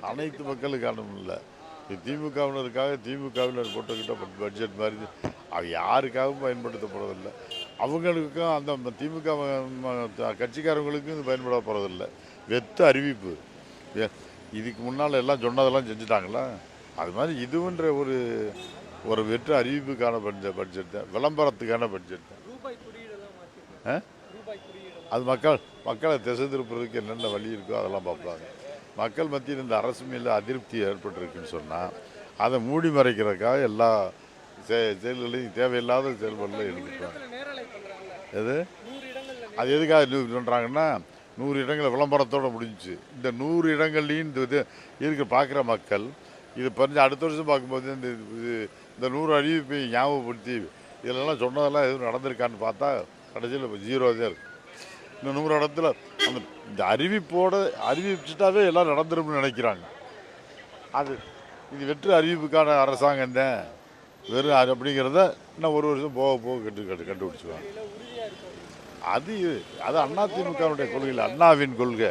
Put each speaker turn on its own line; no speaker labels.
அனைத்து மக்களுக்கான இல்லை. திமுகவினருக்காக திமுகவினர் போட்டுக்கிட்ட பட்ஜெட் மாதிரி அது யாருக்காகவும் பயன்படுத்தப்படுறதில்லை அவங்களுக்கும் அந்த திமுக ம- ம- கட்சிக்காரங்களுக்கும் இது பயன்பட போகிறதில்ல வெத்து அறிவிப்பு. இதுக்கு முன்னால் எல்லாம் சொன்னதெல்லாம் செஞ்சுட்டாங்களா? அது மாதிரி இதுவுன்ற ஒரு ஒரு வெற்று அறிவிப்புக்கான பட்ஜெட் பட்ஜெட் தான். விளம்பரத்துக்கான பட்ஜெட் தான். அது மக்கள் மக்களை திசை திருப்புறதுக்கு என்னென்ன வழி இருக்கோ அதெல்லாம் பார்ப்பாங்க. மக்கள் மத்தியில் இந்த அரசு மேல அதிருப்தி ஏற்பட்டிருக்குன்னு சொன்னால் அதை மூடி மறைக்கிறதுக்காக எல்லா செ செயல்களையும் தேவையில்லாத செயல்களில்
எடுத்துட்டாங்க
எது? அது எதுக்காக இது சொல்கிறாங்கன்னா நூறு இடங்களை விளம்பரத்தோடு முடிஞ்சுச்சு. இந்த நூறு இடங்கள்லையும் இந்த இது இருக்க பார்க்குற மக்கள் இது பறிஞ்சு அடுத்த வருஷம் பார்க்கும்போது இந்த இது இந்த நூறு அறிவிப்பை ஞாபகப்படுத்தி இதெல்லாம் சொன்னதெல்லாம் எதுவும் நடந்திருக்கான்னு பார்த்தா கடைசியில் இப்போ ஜீரோ தான் இருக்குது இந்த நூறு இடத்துல அந்த இந்த அறிவிப்போட அறிவிச்சுட்டாவே எல்லாம் நடந்துரும்னு நினைக்கிறாங்க. அது இது வெற்று அறிவிப்புக்கான அரசாங்கம் தான். வெறும் அது அப்படிங்கிறத இன்னும் ஒரு வருஷம் போக போக கண்டு கண்டு
கண்டுபிடிச்சிடுவாங்க
அது அது அதிமுகவுடைய கொள்கையில் அண்ணாவின் கொள்கை.